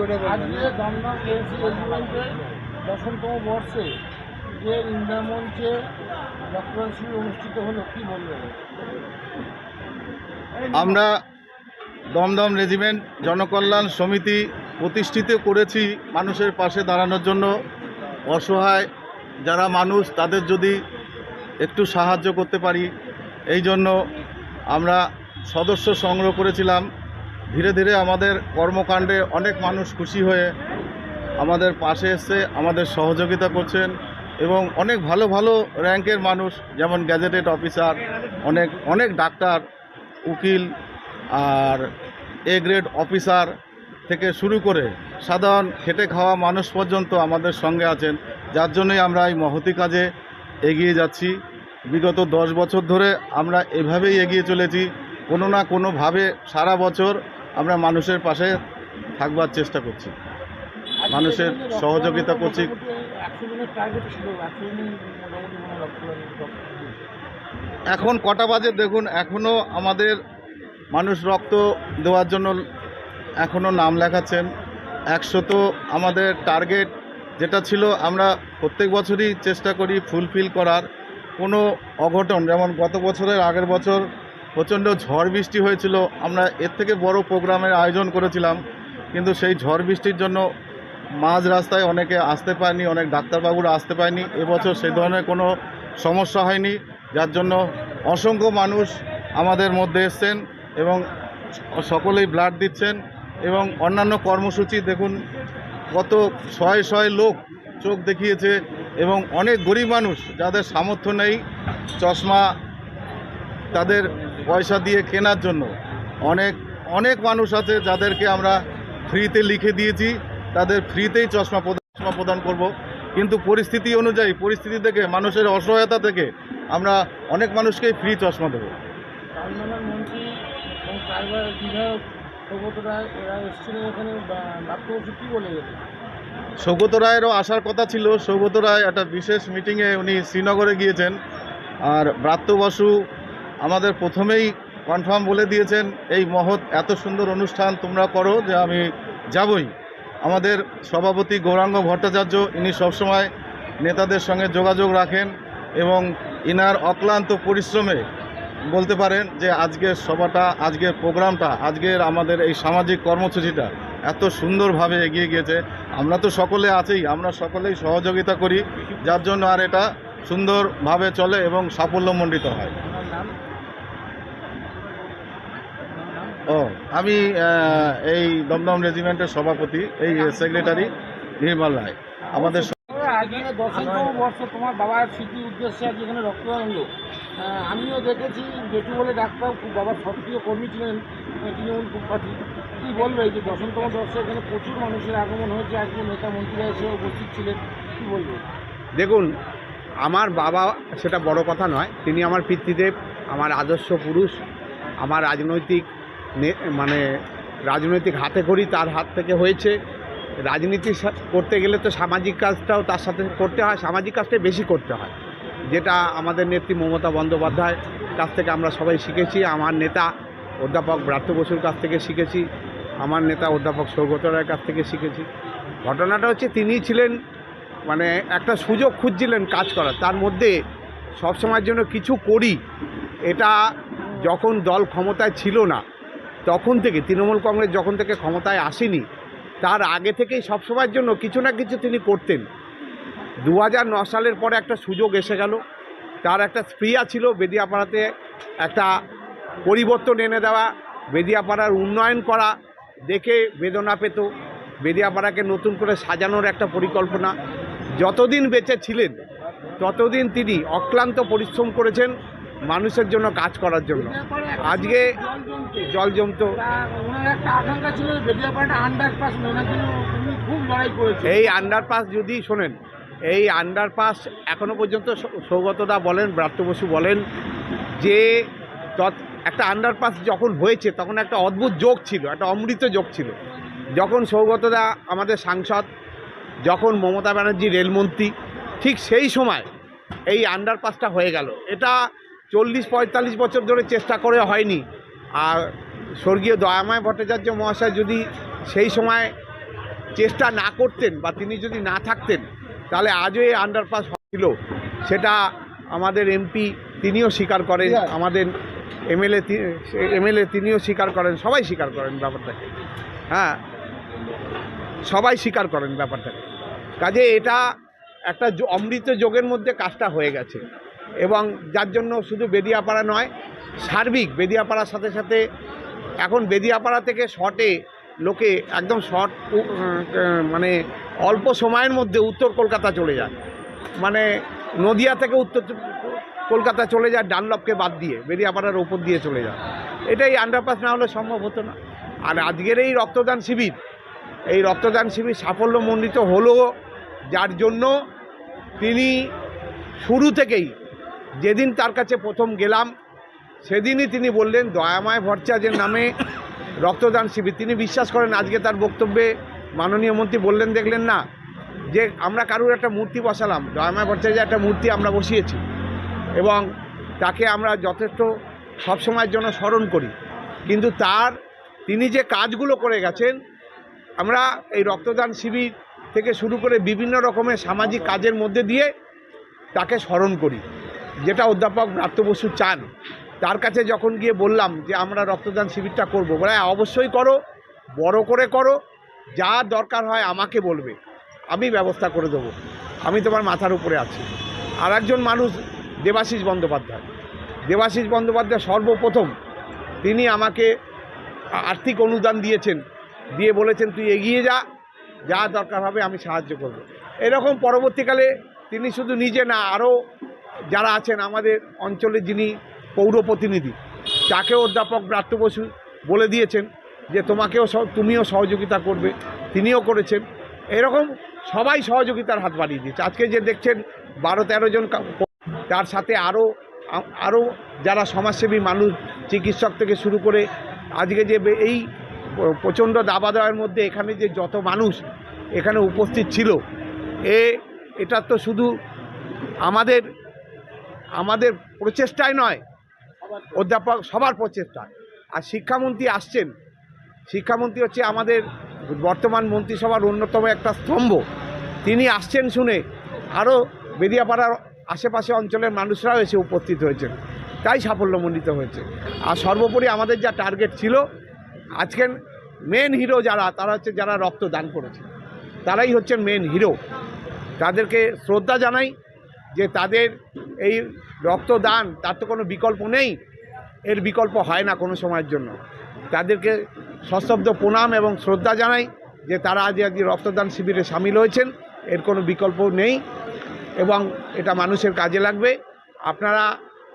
আজকে দমদম এএসসি রেজিমেন্টের দশমতম বর্ষে যে ইন্দ্রামঞ্চে রক্তদান অনুষ্ঠিত হলো কি বলবেন? আমরা দমদম রেজিমেন্ট জনকল্যাণ সমিতি প্রতিষ্ঠিত করেছি মানুষের পাশে দাঁড়ানোর জন্য। অসহায় যারা মানুষ তাদের যদি একটু সাহায্য করতে পারি। এই জন্য আমরা সদস্য সংগ্রহ করেছিলাম। ধীরে ধীরে আমাদের কর্মকাণ্ডে অনেক মানুষ খুশি হয়ে আমাদের পাশে এসে আমাদের সহযোগিতা করছেন এবং অনেক ভালো ভালো র্যাঙ্কের মানুষ, যেমন গ্যাজেটেড অফিসার, অনেক অনেক ডাক্তার, উকিল আর এ গ্রেড অফিসার থেকে শুরু করে সাধারণ খেটে খাওয়া মানুষ পর্যন্ত আমাদের সঙ্গে আছেন। যার জন্যই আমরা এই মহতি কাজে এগিয়ে যাচ্ছি। বিগত দশ বছর ধরে আমরা এভাবেই এগিয়ে চলেছি। কোনো না কোনোভাবে সারা বছর আমরা মানুষের পাশে থাকবার চেষ্টা করছি। মানুষের সহযোগিতা করছি। এখন কটা বাজে দেখুন এখনও আমাদের মানুষ রক্ত দেওয়ার জন্য এখনও নাম লেখাচ্ছেন। একশো তো আমাদের টার্গেট যেটা ছিল, আমরা প্রত্যেক বছরই চেষ্টা করি ফুলফিল করার। কোনো অঘটন, যেমন গত বছরের আগের বছর প্রচণ্ড ঝড় বৃষ্টি হয়েছিল। আমরা এর থেকে বড় প্রোগ্রামের আয়োজন করেছিলাম, কিন্তু সেই ঝড় বৃষ্টির জন্য মাঝ রাস্তায় অনেকে আসতে পারেনি, অনেক ডাক্তারবাবুরা আসতে পারেনি। এবছর সেই ধরনের কোনো সমস্যা হয়নি, যার জন্য অসংখ্য মানুষ আমাদের মধ্যে এসছেন এবং সকলেই ব্লাড দিচ্ছেন এবং অন্যান্য কর্মসূচি, দেখুন কত শয়ে শয়ে লোক চোখ দেখিয়েছে এবং অনেক গরিব মানুষ যাদের সামর্থ্য নেই, চশমা তাদের পয়সা দিয়ে কেনার জন্য অনেক অনেক মানুষ আছে যাদেরকে আমরা ফ্রিতে লিখে দিয়েছি তাদের ফ্রিতেই চশমা প্রদান চশমা প্রদান করব। কিন্তু পরিস্থিতি অনুযায়ী পরিস্থিতি থেকে মানুষের অসহায়তা থেকে আমরা অনেক মানুষকেই ফ্রি চশমা দেবো। গেছে সৌগত রায়েরও আসার কথা ছিল। সৌগত রায় একটা বিশেষ মিটিংয়ে উনি শ্রীনগরে গিয়েছেন। আর ব্রাত্য বসু আমাদের প্রথমেই কনফার্ম বলে দিয়েছেন, এই মহৎ এত সুন্দর অনুষ্ঠান তোমরা করো যে আমি যাবই। আমাদের সভাপতি গৌরাঙ্গ ভট্টাচার্য, ইনি সবসময় নেতাদের সঙ্গে যোগাযোগ রাখেন এবং ইনার অক্লান্ত পরিশ্রমে বলতে পারেন যে আজকের সভাটা, আজকের প্রোগ্রামটা, আজকের আমাদের এই সামাজিক কর্মসূচিটা এত সুন্দরভাবে এগিয়ে গিয়েছে। আমরা তো সকলে আছেই, আমরা সকলেই সহযোগিতা করি, যার জন্য আর এটা সুন্দরভাবে চলে এবং সাফল্যমণ্ডিত হয় আমার নাম ও। আমি এই দমদম রেজিমেন্টের সভাপতি এই সেক্রেটারি নির্মল রায়। আমাদের আজকে বর্ষ তোমার বাবার স্মৃতির উদ্দেশ্যে আজ এখানে রক্তদান হলো। আমিও দেখেছি জেঠু বলে ডাক্তার খুব বাবার সক্রিয় কর্মী ছিলেন আহ, তৃণমূল পার্টি কী বলবে যে দশমতম বর্ষে এখানে প্রচুর মানুষের আগমন হয়েছে আজকে নেতা মন্ত্রীরা এসে উপস্থিত ছিলেন কী বলবে? দেখুন আমার বাবা সেটা বড় কথা নয় তিনি আমার পিতৃদেব আমার আদর্শ পুরুষ আমার রাজনৈতিক মানে রাজনৈতিক হাতে করি তার হাত থেকে হয়েছে। রাজনীতি করতে গেলে তো সামাজিক কাজটাও তার সাথে করতে হয়, সামাজিক কাজটাই বেশি করতে হয়। যেটা আমাদের নেত্রী মমতা বন্দ্যোপাধ্যায় কাছ থেকে আমরা সবাই শিখেছি, আমার নেতা অধ্যাপক ব্রাত্য বসুর কাছ থেকে শিখেছি, আমার নেতা অধ্যাপক সৌগত রায়ের কাছ থেকে শিখেছি। ঘটনাটা হচ্ছে তিনিই ছিলেন মানে একটা সুযোগ খুঁজছিলেন কাজ করার। তার মধ্যে সবসময়ের জন্য কিছু করি, এটা যখন দল ক্ষমতায় ছিল না তখন থেকে, তৃণমূল কংগ্রেস যখন থেকে ক্ষমতায় আসেনি, তার আগে থেকেই সবসময়ের জন্য কিছু না কিছু তিনি করতেন। দু সালের পরে একটা সুযোগ এসে গেল। তার একটা স্প্রিয়া ছিল বেদিয়াপাড়াতে একটা পরিবর্তন এনে দেওয়া, বেদিয়াপাড়ার উন্নয়ন করা, দেখে বেদনা পেত। বেদিয়াপাড়াকে নতুন করে সাজানোর একটা পরিকল্পনা। যতদিন বেঁচে ছিলেন, ততদিন তিনি অক্লান্ত পরিশ্রম করেছেন। মানুষের জন্য কাজ করার জন্য। আজকে জল জমতে। এই আন্ডারপাস যদি শোনেন, এই আন্ডারপাস এখনও পর্যন্ত সৌগতদা বলেন, ব্রাত্য বসু বলেন, যে একটা আন্ডারপাস যখন হয়েছে, তখন একটা অদ্ভুত যোগ ছিল, একটা অমৃত যোগ ছিল। যখন সৌগতদা আমাদের সাংসদ, যখন মমতা ব্যানার্জি রেলমন্ত্রী, ঠিক সেই সময় এই আন্ডারপাসটা হয়ে গেল। এটা চল্লিশ পঁয়তাল্লিশ বছর ধরে চেষ্টা করে হয়নি। আর স্বর্গীয় দয়াময় ভট্টাচার্য মহাশয় যদি সেই সময় চেষ্টা না করতেন বা তিনি যদি না থাকতেন তাহলে আজও এই আন্ডারপাস ছিল সেটা আমাদের এমপি তিনিও স্বীকার করেন আমাদের এমএলএ এমএলএ তিনিও স্বীকার করেন সবাই স্বীকার করেন ব্যাপারটাকে হ্যাঁ সবাই স্বীকার করেন ব্যাপারটাকে। কাজে এটা একটা অমৃত যোগের মধ্যে কাজটা হয়ে গেছে। এবং যার জন্য শুধু বেদিয়াপাড়া নয়, সার্বিক বেদিয়াপাড়ার সাথে সাথে এখন বেদিয়াপাড়া থেকে শর্টে লোকে একদম শর্ট মানে অল্প সময়ের মধ্যে উত্তর কলকাতা চলে যায়। মানে নদিয়া থেকে উত্তর কলকাতা চলে যায়, ডানলপকে বাদ দিয়ে বেরিয়াপাড়ার ওপর দিয়ে চলে যায়। এটাই আন্ডারপাস না হলে সম্ভব হতো না। আর আজকের এই রক্তদান শিবির, এই রক্তদান শিবির সাফল্যমণ্ডিত হলো যার জন্য তিনি শুরু থেকেই যেদিন তার কাছে প্রথম গেলাম, সেদিনই তিনি বললেন, দয়াময় ভট্টাচার্যের নামে রক্তদান শিবির। তিনি বিশ্বাস করেন, আজকে তার বক্তব্যে মাননীয় মন্ত্রী বললেন, দেখলেন না যে আমরা কারুর একটা মূর্তি বসালাম, দয়াময় ভট্টাচার্যের একটা মূর্তি আমরা বসিয়েছি এবং তাকে আমরা যথেষ্ট সবসময়ের জন্য স্মরণ করি। কিন্তু তার, তিনি যে কাজগুলো করে গেছেন, আমরা এই রক্তদান শিবির থেকে শুরু করে বিভিন্ন রকমের সামাজিক কাজের মধ্যে দিয়ে তাকে স্মরণ করি। যেটা অধ্যাপক ব্রাত্য বসু চান তার কাছে যখন গিয়ে বললাম যে আমরা রক্তদান শিবিরটা করব বলে "হ্যাঁ, অবশ্যই করো বড় করে করো যা দরকার হয় আমাকে বলবে আমি ব্যবস্থা করে দেবো আমি তোমার মাথার উপরে আছি। আর একজন মানুষ দেবাশিস বন্দ্যোপাধ্যায়। দেবাশিস বন্দ্যোপাধ্যায় সর্বপ্রথম তিনি আমাকে আর্থিক অনুদান দিয়েছেন দিয়ে বলেছেন তুই এগিয়ে যা যা দরকার হবে আমি সাহায্য করব। এরকম পরবর্তীকালে তিনি শুধু নিজে না আরও যারা আছেন আমাদের অঞ্চলে যিনি পৌর প্রতিনিধি তাকেও অধ্যাপক ব্রাত্য বসু বলে দিয়েছেন যে তোমাকেও তুমিও সহযোগিতা করবে, তিনিও করেছেন। এরকম সবাই সহযোগিতার হাত বাড়িয়ে দিয়েছে। আজকে যে দেখছেন বারো তেরো জন তার সাথে আরও আরও যারা সমাজসেবী মানুষ, চিকিৎসক থেকে শুরু করে আজকে যে এই প্রচণ্ড দাবা দেওয়ার মধ্যে এখানে যে যত মানুষ এখানে উপস্থিত ছিল, এ, এটা তো শুধু আমাদের আমাদের প্রচেষ্টায় নয়, অধ্যাপক সবার প্রচেষ্টায় আর শিক্ষামন্ত্রী আসছেন। শিক্ষামন্ত্রী হচ্ছে আমাদের বর্তমান মন্ত্রিসভার অন্যতম একটা স্তম্ভ। তিনি আসছেন শুনে আরও বেদিয়াপাড়ার আশেপাশে অঞ্চলের মানুষরাও এসে উপস্থিত হয়েছেন। তাই সাফল্যমণ্ডিত হয়েছে। আর সর্বোপরি আমাদের যা টার্গেট ছিল আজকের মেন হিরো যারা, তারা হচ্ছে যারা রক্ত দান করেছে। তারাই হচ্ছেন মেন হিরো তাদেরকে শ্রদ্ধা জানাই যে তাদের এই রক্তদান, তার তো কোনো বিকল্প নেই। এর বিকল্প হয় না কোনো সময়ের জন্য। তাদেরকে সশব্দ প্রণাম এবং শ্রদ্ধা জানাই যে তারা আজ আজকে রক্তদান শিবিরে সামিল হয়েছেন। এর কোনো বিকল্প নেই এবং এটা মানুষের কাজে লাগবে। আপনারা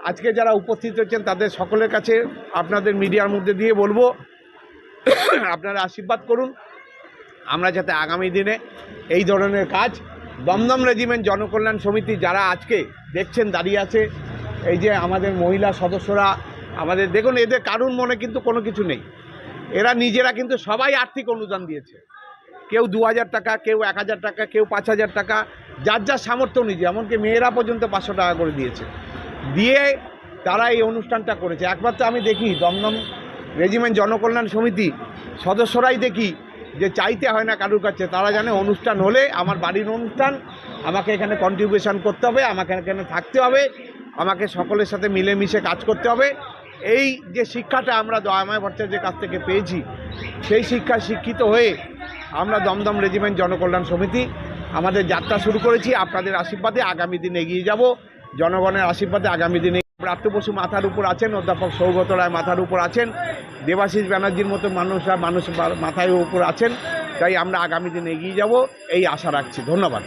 আজকে যারা উপস্থিত হয়েছেন, তাদের সকলের কাছে আপনাদের মিডিয়ার মধ্যে দিয়ে বলব, আপনারা আশীর্বাদ করুন। আমরা যাতে আগামী দিনে এই ধরনের কাজ দমদম রেজিমেন্ট জনকল্যাণ সমিতি যারা আজকে দেখছেন, দাঁড়িয়ে আছে, এই যে আমাদের মহিলা সদস্যরা, আমাদের, দেখুন, এদের কারুর মনে কিন্তু কোনো কিছু নেই। এরা নিজেরা কিন্তু সবাই আর্থিক অনুদান দিয়েছে। কেউ দু হাজার টাকা, কেউ এক হাজার টাকা, কেউ পাঁচ হাজার টাকা, যার যার সামর্থ্য নিজে, এমনকি মেয়েরা পর্যন্ত পাঁচশো টাকা করে দিয়েছে। দিয়ে তারা এই অনুষ্ঠানটা করেছে। একমাত্র আমি দেখি দমদম রেজিমেন্ট জনকল্যাণ সমিতি সদস্যরাই দেখি যে চাইতে হয় না কারুর কাছে, তারা জানে অনুষ্ঠান হলে আমার বাড়ির অনুষ্ঠান, আমাকে এখানে কন্ট্রিবিউশন করতে হবে, আমাকে এখানে থাকতে হবে, আমাকে সকলের সাথে মিলেমিশে কাজ করতে হবে। এই যে শিক্ষাটা আমরা দয়াময় ভট্টাচার্যের কাছ থেকে পেয়েছি, সেই শিক্ষায় শিক্ষিত হয়ে আমরা দমদম রেজিমেন্ট জনকল্যাণ সমিতি আমাদের যাত্রা শুরু করেছি। আপনাদের আশীর্বাদে আগামী দিন এগিয়ে যাব। জনগণের আশীর্বাদে আগামী দিনে প্রাপ্ত মাথার উপর আছেন, অধ্যাপক সৌগত রায় মাথার উপর আছেন। দেবাশিস ব্যানার্জির মতো মানুষরা মানুষ মাথায় উপর আছেন, তাই আমরা আগামী দিন এগিয়ে যাব, এই আশা রাখছি। ধন্যবাদ।